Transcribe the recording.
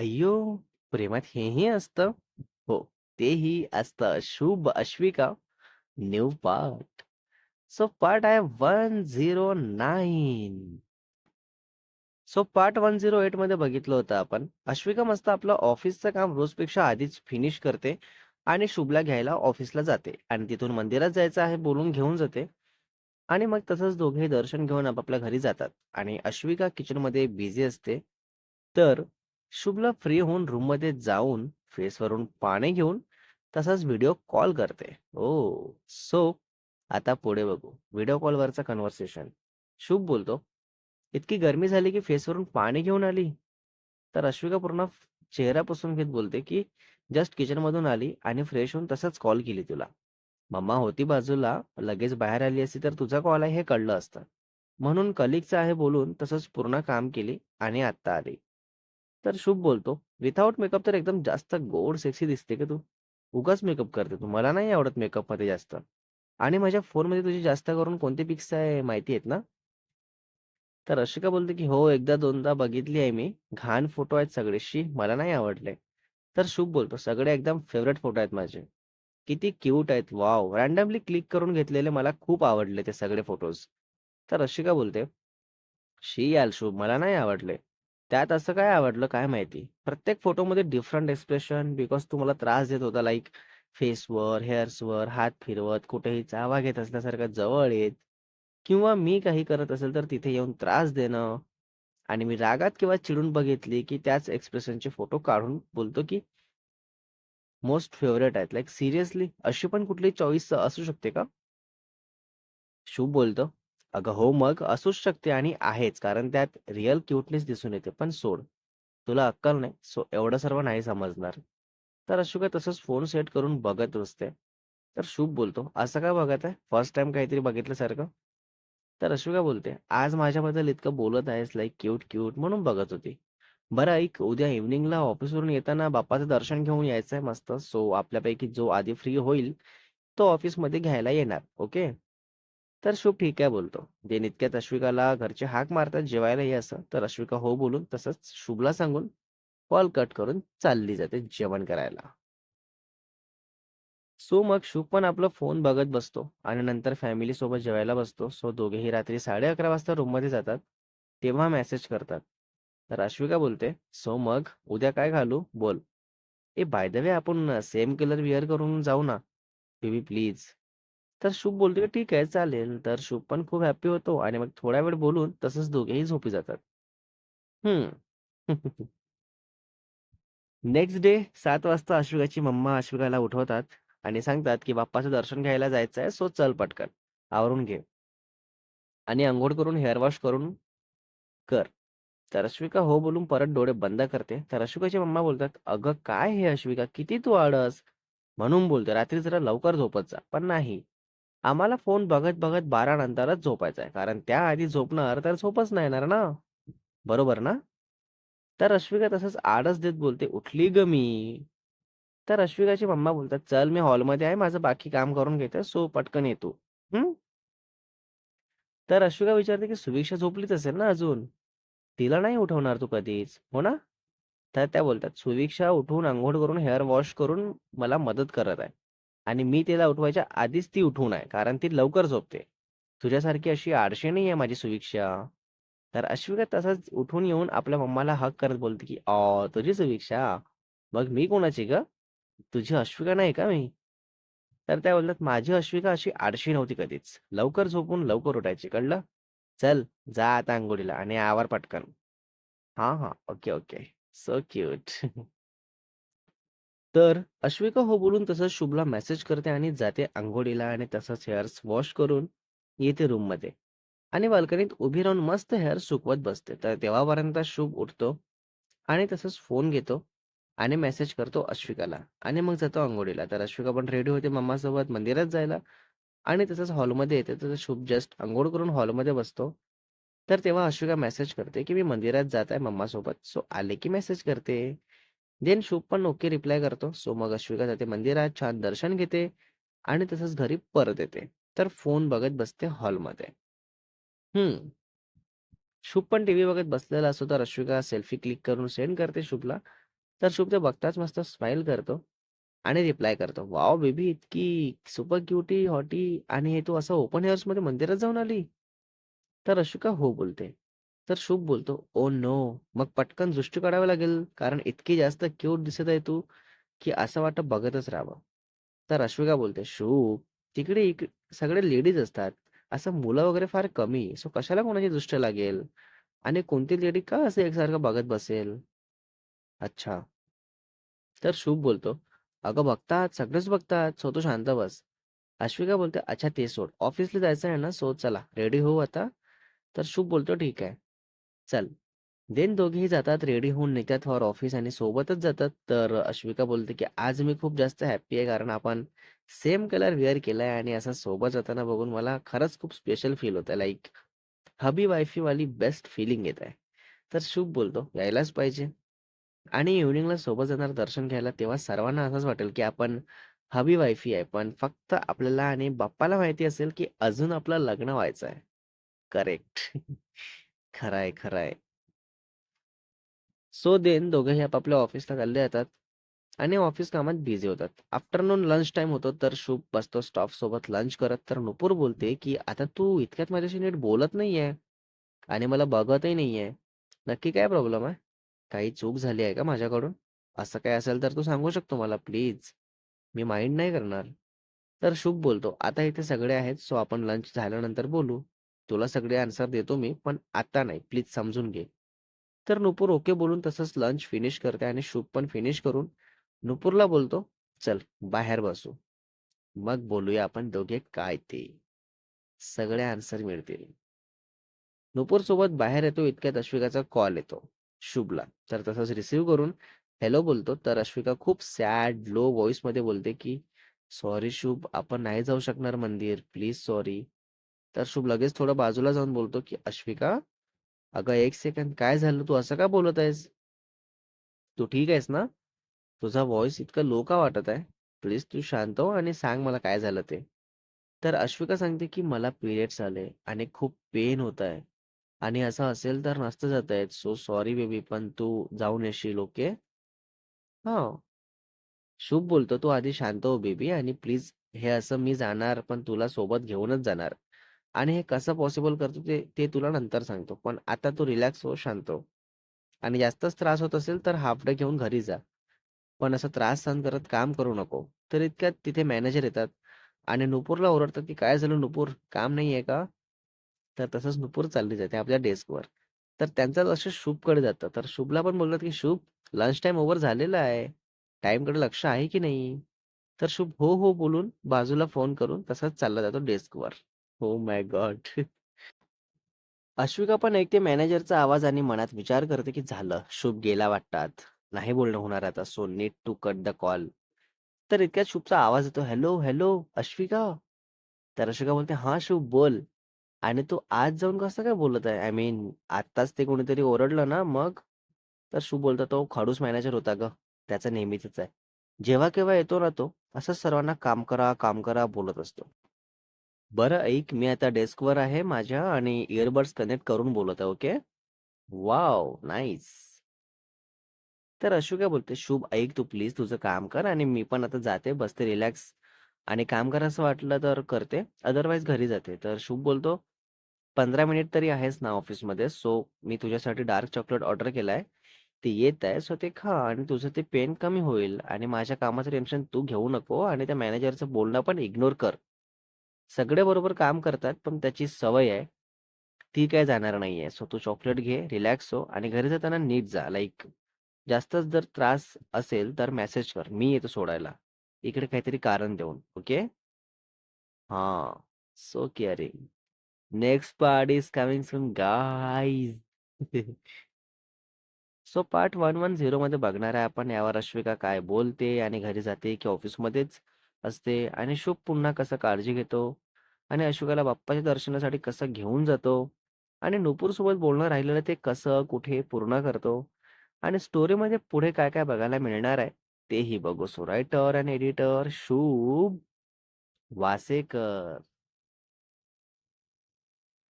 अय्यो! प्रेमात हेही असतं? हो, तेही असतं. Shubh Ashvika new part. So part आहे 109. सो पार्ट 108 मध्ये बघितलं होतं आपण. अश्विका मस्त आपलं ऑफिसचं काम रोजपेक्षा आधीच फिनिश करते आणि शुभला घ्यायला ऑफिसला जाते आणि तिथून मंदिरात जायचं आहे बोलून घेऊन जाते आणि मग तसंच दोघे दर्शन घेऊन आपापल्या घरी जातात आणि अश्विका किचनमध्ये बिझी असते. तर शुभला फ्री होऊन रूममध्ये जाऊन फेसवरून पाणी घेऊन तसाच व्हिडिओ कॉल करते. हो. ओ सो आता पुढे बघू. व्हिडिओ कॉलवरचं कन्व्हर्सेशन. शुभ बोलतो, "इतकी गर्मी झाली की फेसवरून पाणी घेऊन आली?" तर अश्विका पूर्ण चेहरा पुसून घेत बोलते, की "जस्ट किचनमधून आली आणि फ्रेश होऊन तसंच कॉल केली तुला. मम्मा होती बाजूला, लगेच बाहेर आली असती तर तुझा कॉल आहे हे कळलं असतं. म्हणून कलीगचं आहे बोलून तसंच पूर्ण काम केली आणि आत्ता आली." तर शुभ बोलतो, विथआउट मेकअप तर एकदम जास्त गोड सेक्सी दिसते का तू. उगाच मेकअप करते तू. मला नाही आवडत मेकअपमध्ये जास्त. आणि माझ्या फोनमध्ये तुझी जास्त करून कोणते पिक्स आहे माहिती आहेत ना?" तर अश्विका बोलते, की "हो, एकदा दोनदा बघितली आहे मी. घाण फोटो आहेत सगळे. शी! मला नाही आवडले." तर शुभ बोलतो, "सगळे एकदम फेवरेट फोटो आहेत माझे. किती क्यूट आहेत. वाव रॅन्डमली क्लिक करून घेतलेले मला खूप आवडले ते सगळे फोटोज." तर रशिका बोलते, "शी याल शुभ, मला नाही आवडले. त्यात असं काय आवडलं काय माहिती? प्रत्येक फोटोमध्ये डिफरंट एक्सप्रेशन बिकॉज तू मला त्रास देत होता लाईक फेसवर, हेअर्सवर हात फिरवत, कुठेही चावा घेत असल्यासारखं जवळ येत किंवा मी काही करत असेल तर तिथे येऊन त्रास देणं आणि मी रागात किंवा चिडून बघितली, की त्याच एक्सप्रेशनचे फोटो काढून बोलतो, की मोस्ट फेवरेट आहेत. लाईक सिरियसली अशी पण कुठली चॉईस असू शकते का?" शुभ बोलतो, "अगं हो मग, असूच शकते आणि आहेच. कारण त्यात रिअल क्यूटनेस दिसून येते. पण सोड. तुला अक्कल नाही, सो एवढं सर्व नाही समजणार." तर अशोका तसंच फोन सेट करून बघत असते तर शुभ बोलतो, "असं का बघत आहे? फर्स्ट टाइम काहीतरी बघितल्यासारखं?" तर अशोका बोलते, "आज माझ्याबद्दल इतकं बोलत आहेस लाइक क्यूट, क्यूट म्हणून बघत होती. बरं ऐक, उद्या इव्हनिंगला ऑफिसवरून येताना बाप्पाचं दर्शन घेऊन यायचं आहे मस्त. सो आपल्यापैकी जो आधी फ्री होईल, तो ऑफिसमध्ये घ्यायला येणार. ओके?" तर शुभ ठीक आहे बोलतो. देन इतक्यात अश्विकाला घरचे हाक मारतात, "जेवायला ये" असं. तर अश्विका हो बोलून तसंच शुभला सांगून कॉल कट करून चालली जाते जेवण करायला. सो मग शुभ पण आपला फोन बघत बसतो आणि नंतर फॅमिली सोबत जेवायला बसतो. सो दोघेही रात्री 11:30 वाजता रूममध्ये जातात. तेव्हा मेसेज करतात. तर अश्विका बोलते, "सो मग उद्या काय घालू? बोल." "ए बाय द वे आपण सेम कलर विअर करून जाऊ ना, बेबी प्लीज." तर शुभ बोलतो, की "ठीक आहे, चालेल." तर शुभ पण खूप हॅप्पी होतो आणि मग थोडा वेळ बोलून तसंच दोघेही झोपी जातात. हम्म नेक्स्ट डे सात वाजता अश्विकाची मम्मा अश्विकाला उठवतात आणि सांगतात, की "बाप्पाचं दर्शन घ्यायला जायचं आहे, सो चल पटकन, आवरून घे." आणि अंघोळ करून हेअर वॉश करून कर. तर अश्विका हो बोलून परत डोळे बंद करते. तर अश्विकाची मम्मा बोलतात, "अगं काय हे अश्विका, किती तू आळस." म्हणून बोलते, "रात्री जरा लवकर झोपत जा." पण नाही. आम्हाला फोन बघत-बघत 12 नंतरच झोपायचं आहे. कारण त्याआधी झोपणार तर झोपच नाही येणार ना. बरोबर ना? तर अश्विका तसंच आडच देत बोलते, "उठली ग मी." तर अश्विकाची मम्मा बोलतात, "चल मी हॉलमध्ये आहे, माझं बाकी काम करून घेते, सो पटकन येतो हम्म तर अश्विका विचारते, की सुभिक्षा झोपलीच असेल ना अजून? तिला नाही उठवणार तू कधीच, हो ना?" तर त्या बोलतात, "सुविक्षा उठून अंघोळ करून हेअर वॉश करून मला मदत करत आहे आणि मी तिला उठवायच्या आधीच ती उठून आहे, कारण ती लवकर झोपते. तुझ्यासारखी अशी आळशी नाही आहे माझी सुविक्षा." तर अश्विका तसाच उठून येऊन आपल्या मम्माला हक करत बोलते, की अ तुझी सुविक्षा? मग मी कोणाची ग तुझी अश्विका नाही का मी?" तर त्या बोलतात, "माझी अश्विका अशी आळशी नव्हती कधीच. लवकर झोपून लवकर उठायची, कळलं? चल, जा आता अंघोळीला आणि आवर पटकन." हा हा ओके, ओके. So cute." तर अश्विका हो बोलून तसंच शुभला मेसेज करते आणि जाते आंघोळीला आणि तसंच हेअर्स वॉश करून येते रूममध्ये आणि बाल्कनीत उभी राहून मस्त हेअर सुकवत बसते. तर तेव्हापर्यंत शुभ उठतो आणि तसंच फोन घेतो आणि मेसेज करतो अश्विकाला आणि मग जातो आंघोळीला तर अश्विका पण रेडी होते मम्मासोबत मंदिरात जायला आणि तसंच हॉलमध्ये येते. तर शुभ जस्ट आंघोळ करून हॉलमध्ये बसतो. तर तेव्हा अश्विका मेसेज करते, की "मी मंदिरात जात आहे मम्मासोबत. सो आले की मेसेज करते." देन शुभ पण ओके रिप्लाय करतो. सो मग अश्विका जाते मंदिरात, छान दर्शन घेते आणि तसंच घरी परत येते. तर फोन बघत बसते हॉलमध्ये. हम्म शुभ पण टीव्ही बघत बसलेला असतो, तर अश्विका सेल्फी क्लिक करून सेंड करते शुभला तर शुभ ते बघताच मस्त स्माईल करतो आणि रिप्लाय करतो, वाव बेबी इतकी सुपर क्युटी, हॉटी आणि हे तू असं ओपन हेअर्समध्ये मंदिरात जाऊन आली?" तर अश्विका हो बोलते. तर शुभ बोलतो, ओ नो!" मग पटकन दृष्टी काढावी लागेल, कारण इतकी जास्त क्यूट दिसत आहे तू, की असं वाटतं बघतच राहावं. तर अश्विका बोलते, "शुभ, तिकडे इक सगळे लेडीज असतात. असं मुलं वगैरे फार कमी. सो कशाला कोणाची दृष्टी लागेल? आणि कोणती लेडी का असं एकसारखं बघत बसेल?" अच्छा. तर शुभ बोलतो, "अगं बघतात, सगळेच बघतात. सो तू शांत बस." अश्विका बोलते, "अच्छा ते सोड. ऑफिसला जायचं आहे ना, सो चला रेडी होऊ आता." तर शुभ बोलतो, "ठीक आहे, चल." देन दोघेही जातात, रेडी होऊन निघतात फॉर ऑफिस आणि सोबतच जातात. तर अश्विका बोलते, की "आज मी खूप जास्त हॅप्पी आहे, कारण आपण सेम कलर वेअर केलाय आणि असं सोबत जाताना बघून मला खरंच खूप स्पेशल फील होतंय. लाइक हबी वायफी वाली बेस्ट फीलिंग येत आहे." तर शुभ बोलतो, "यायलाच पाहिजे." आणि इव्हनिंगला सोबत जाणार दर्शन घ्यायला, तेव्हा सर्वांना असंच वाटेल, की आपण हबी वायफी आहे. पण फक्त आपल्याला आणि बाप्पाला माहिती असेल, की अजून आपलं लग्न व्हायचं आहे. करेक्ट. खरं आहे, खरं आहे. सो देन दोघेही आपापल्या ऑफिसला चालले जातात आणि ऑफिस कामात बिझी होतात. आफ्टरनून लंच टाइम होतो, तर शुभ बसतो स्टाफसोबत लंच करत. तर नुपूर बोलते, की "आता तू इतक्यात माझ्याशी नीट बोलत नाहीये आणि मला बघतही नाहीये. नक्की काय प्रॉब्लेम आहे? काही चूक झाली आहे का माझ्याकडून? असं काय असेल तर तू सांगू शकतो मला प्लीज. मी माइंड नाही करणार." तर शुभ बोलतो, "आता इथे सगळे आहेत, सो आपण लंच झाल्यानंतर बोलू. तुला सगळे आन्सर देतो मी, पण आता नाही. प्लीज समजून घे." तर नुपूर ओके बोलून तसंच लंच फिनिश करते आणि शुभ पण फिनिश करून नुपूरला बोलतो, "चल बाहेर बसू. मग बोलूया आपण दोघे काय ते. सगळे आन्सर मिळतील." नुपूर सोबत बाहेर येतो इतक्यात अश्विकाचा कॉल येतो शुभला. तर तसंच रिसीव्ह करून हॅलो बोलतो. तर अश्विका खूप सॅड लो व्हॉईसमध्ये बोलते, की "सॉरी शुभ, आपण नाही जाऊ शकणार मंदिर. Please sorry." तर शुभ लगेच थोडं बाजूला जाऊन बोलतो, की "अश्विका, अगं एक सेकंड काय झालं? तू असं का बोलत आहेस? तू ठीक आहेस ना? तुझा व्हॉइस इतका लो का वाटत आहे? प्लीज तू शांत हो आणि सांग मला काय झालं ते." तर अश्विका सांगते, की "मला पिरियड्स आले आणि खूप पेन होत आहे आणि असं असेल तर नसतं जात आहेत सो सॉरी बेबी, पण तू जाऊन येशील, ओके?" हा शुभ बोलतो, "तू आधी शांत हो बेबी आणि प्लीज हे असं मी जाणार, पण तुला सोबत घेऊनच जाणार आणि हे कसं पॉसिबल करतो ते ते तुला नंतर सांगतो. पण आता तू रिलॅक्स हो, शांत हो आणि जास्तच त्रास होत असेल तर हाफ डे घेऊन घरी जा. पण असा त्रास सहन करत काम करू नको." तर इतक्यात तिथे मॅनेजर येतात आणि नुपूरला ओरडतात, की "काय झालं नुपूर, काम नाहीये का?" तर तसंच नुपूर चालली जाते आपल्या डेस्कवर. तर त्यांचं लक्ष शुभकडे जातं. तर शुभला पण बोलतात, की "शुभ, लंच टाईम ओव्हर झालेला आहे. टाईमकडे लक्ष आहे की नाही?" तर शुभ "हो, हो" बोलून बाजूला फोन करून तसाच चालला जातो डेस्कवर. हो माय गॉड! अश्विका पण ऐकते मॅनेजरचा आवाज आणि मनात विचार करते, की झालं, शुभ गेला वाटतात. नाही बोलणं होणार आता. So need to cut the call. तर इतक्यात शुभचा आवाज येतो, "हॅलो, हॅलो, अश्विका?" तर अश्विका बोलते, "हां, शुभ बोल." आणि तो आज जाऊन कसं काय बोलत आहे? आय मीन आत्ताच ते कोणीतरी ओरडलं ना मग? तर शुभ बोलतो, "तो खडूस मॅनेजर होता गं. त्याचा नेहमीचच आहे. जेव्हा-केव्हा येतो ना तो, असंच सर्वांना काम करा, काम करा बोलत असतो." "बरं ऐक, मी आता डेस्कवर आहे माझ्या आणि इयरबड्स कनेक्ट करून बोलत आहे, ओके?" Wow nice." तर अश्विका बोलते, "शुभ ऐक तू प्लीज तुझं काम कर आणि मी पण आता जाते, बसते रिलॅक्स आणि काम करावसं वाटलं तर करते, अदरवाईज घरी जाते." तर शुभ बोलतो, "15 मिनिट तरी आहेस ना ऑफिसमध्ये, सो मी तुझ्यासाठी डार्क चॉकलेट ऑर्डर केलाय. ते येत आहे, सो ते खा आणि तुझं ते पेन कमी होईल आणि माझ्या कामाचं टेन्शन तू घेऊ नको आणि त्या मॅनेजरचं बोलणं पण इग्नोर कर. सगळे बरोबर काम करतात, पण त्याची सवय आहे, ती काय जाणार नाहीये. सो तू चॉकलेट घे, रिलॅक्स हो आणि घरी जाताना नीट जा. लाईक जास्तच जर त्रास असेल तर मेसेज कर. मी येतो सोडायला. इकडे काहीतरी कारण देऊन. ओके? हां. So caring. Next part is coming soon guys. So part 110 मध्ये बघणार आहे आपण यावर अश्विका काय बोलते आणि घरी जाते की ऑफिसमध्येच असते आणि शुभ पुन्हा कसं काळजी घेतो आणि अशोकाला बाप्पाच्या दर्शनासाठी कसं घेऊन जातो आणि नुपूरसोबत बोलणं राहिलेलं ते कसं कुठे पूर्ण करतो आणि स्टोरीमध्ये पुढे काय काय बघायला मिळणार आहे तेही बघू. सो रायटर आणि एडिटर शुभ वासेकर.